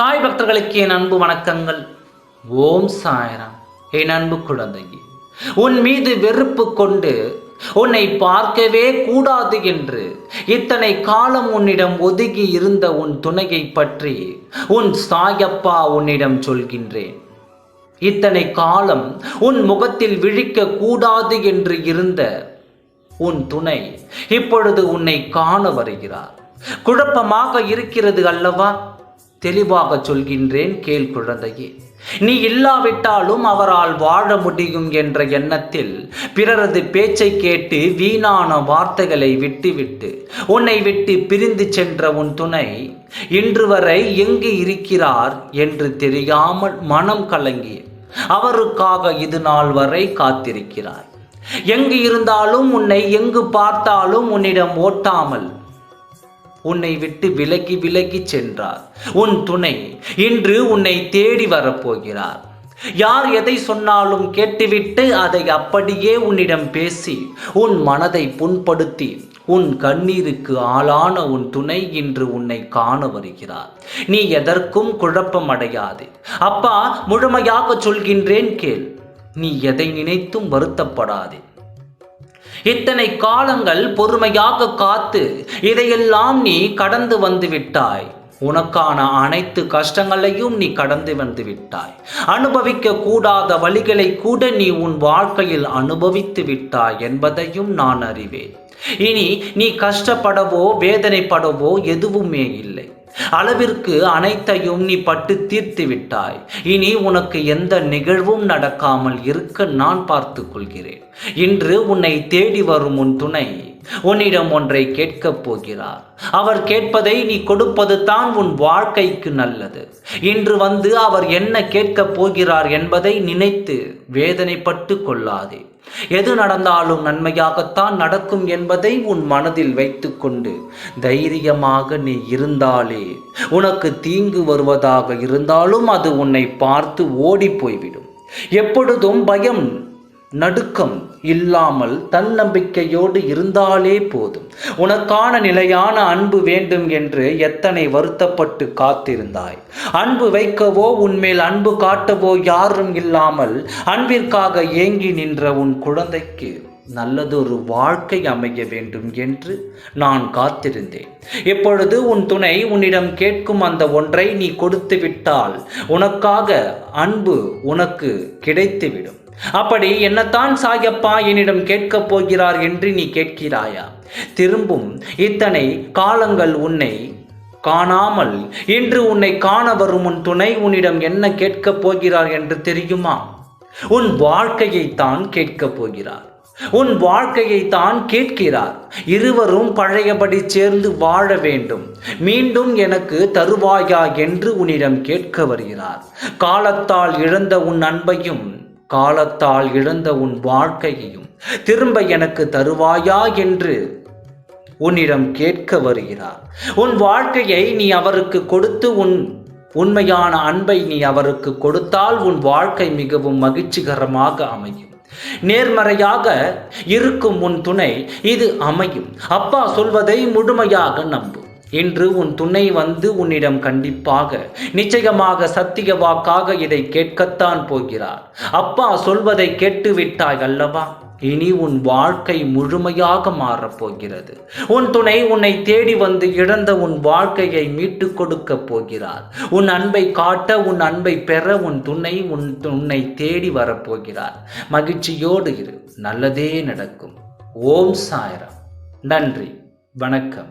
பக்தர்களுக்கு என் அன்பு வணக்கங்கள். ஓம் சாய்ராம். என் அன்பு குழந்தையே உன் மீது வெறுப்பு கொண்டு உன்னை பார்க்கவே கூடாது என்று இத்தனை காலம் உன்னிடம் ஒதுங்கி இருந்த உன் துணையை பற்றி உன் சாயப்பா உன்னிடம் சொல்கின்றேன். இத்தனை காலம் உன் முகத்தில் விழிக்க கூடாது என்று இருந்த உன் துணை இப்பொழுது உன்னை காண வருகிறார். குழப்பமாக இருக்கிறது அல்லவா? தெளிவாக சொல்கின்றேன் கேள் குழந்தையே. நீ இல்லாவிட்டாலும் அவரால் வாழ முடியும் என்ற எண்ணத்தில் பிறரது பேச்சை கேட்டு வீணான வார்த்தைகளை விட்டுவிட்டு உன்னை விட்டு பிரிந்து சென்ற உன் துணை இன்று வரை எங்கு இருக்கிறார் என்று தெரியாமல் மனம் கலங்கி அவருக்காக இது நாள் வரை காத்திருக்கிறார் எங்கு இருந்தாலும் உன்னை எங்கு பார்த்தாலும் உன்னிடம் ஓட்டாமல் உன்னை விட்டு விலகி விலகி சென்றார். உன் துணை இன்று உன்னை தேடி வரப்போகிறார். யார் எதை சொன்னாலும் கேட்டுவிட்டு அதை அப்படியே உன்னிடம் பேசி உன் மனதை புண்படுத்தி உன் கண்ணீருக்கு ஆளான உன் துணை இன்று உன்னை காண வருகிறார். நீ எதற்கும் குழப்பம் அடையாது அப்பா முழுமையாக சொல்கின்றேன் கேள். நீ எதை நினைத்தும் வருத்தப்படாதே. இத்தனை காலங்கள் பொறுமையாக காத்து இதையெல்லாம் நீ கடந்து வந்து விட்டாய். உனக்கான அனைத்து கஷ்டங்களையும் நீ கடந்து வந்து விட்டாய். அனுபவிக்க கூடாத வழிகளை கூட நீ உன் வாழ்க்கையில் அனுபவித்து விட்டாய் என்பதையும் நான் அறிவேன். இனி நீ கஷ்டப்படவோ வேதனைப்படவோ எதுவுமே இல்லை. அளவிற்கு அனைத்தையும் நீ பட்டு தீர்த்து விட்டாய். இனி உனக்கு எந்த நிகழ்வும் நடக்காமல் இருக்க நான் பார்த்து கொள்கிறேன். இன்று உன்னை தேடி வரும் உன் துணை. உன்னிடம் ஒன்றை கேட்கப் போகிறார். அவர் கேட்பதை நீ கொடுப்பது தான் உன் வாழ்க்கைக்கு நல்லது. இன்று வந்து அவர் என்ன கேட்கப் போகிறார் என்பதை நினைத்து வேதனைப்பட்டு கொள்ளாதே. எது நடந்தாலும் நன்மையாகத்தான் நடக்கும் என்பதை உன் மனதில் வைத்துக்கொண்டு தைரியமாக நீ இருந்தாலே உனக்கு தீங்கு வருவதாக இருந்தாலும் அது உன்னை பார்த்து ஓடி போய்விடும். எப்பொழுதும் பயம் நடுக்கம் இல்லாமல் தன்னம்பிக்கையோடு இருந்தாலே போதும். உனக்கான நிலையான அன்பு வேண்டும் என்று எத்தனை வருத்தப்பட்டு காத்திருந்தாய்? அன்பு வைக்கவோ உன்மேல் அன்பு காட்டவோ யாரும் இல்லாமல் அன்பிற்காக ஏங்கி நின்ற உன் குழந்தைக்கு நல்லதொரு வாழ்க்கை அமைய வேண்டும் என்று நான் காத்திருந்தேன். இப்பொழுது உன் துணை உன்னிடம் கேட்கும் அந்த ஒன்றை நீ கொடுத்து விட்டால் உனக்காக அன்பு உனக்கு கிடைத்துவிடும். அப்படி என்னத்தான் சாயப்பா என்னிடம் கேட்கப் போகிறார் என்று நீ கேட்கிறாயா? திரும்பும் இத்தனை காலங்கள் உன்னை காணாமல் இன்று உன்னை காண வரும் உன் துணை உன்னிடம் என்ன கேட்கப் போகிறார் என்று தெரியுமா? உன் வாழ்க்கையை தான் கேட்கப் போகிறார். உன் வாழ்க்கையை தான் கேட்கிறார். இருவரும் பழையபடி சேர்ந்து வாழ வேண்டும். மீண்டும் எனக்கு தருவாயா என்று உன்னிடம் கேட்க வருகிறார். காலத்தால் இழந்த உன் அன்பையும் காலத்தால் இழந்த உன் வாழ்க்கையையும் திரும்ப எனக்கு தருவாயா என்று உன்னிடம் கேட்க வருகிறார். உன் வாழ்க்கையை நீ அவருக்கு கொடுத்து உன் உண்மையான அன்பை நீ அவருக்கு கொடுத்தால் உன் வாழ்க்கை மிகவும் மகிழ்ச்சிகரமாக அமையும். நேர்மறையாக இருக்கும் உன் துணை இது அமையும். அப்பா சொல்வதை முழுமையாக நம்பு. இன்று உன் துணை வந்து உன்னிடம் கண்டிப்பாக நிச்சயமாக சத்திய வாக்காக இதை கேட்கத்தான் போகிறார். அப்பா சொல்வதை கேட்டுவிட்டாய் அல்லவா? இனி உன் வாழ்க்கை முழுமையாக மாறப்போகிறது உன் துணை உன்னை தேடி வந்து இழந்த உன் வாழ்க்கையை மீட்டு கொடுக்க போகிறார். உன் அன்பை காட்ட உன் அன்பை பெற உன் துணை உன் உன்னை தேடி வரப்போகிறார் மகிழ்ச்சியோடு இரு நல்லதே நடக்கும். ஓம் சாயரம். நன்றி வணக்கம்.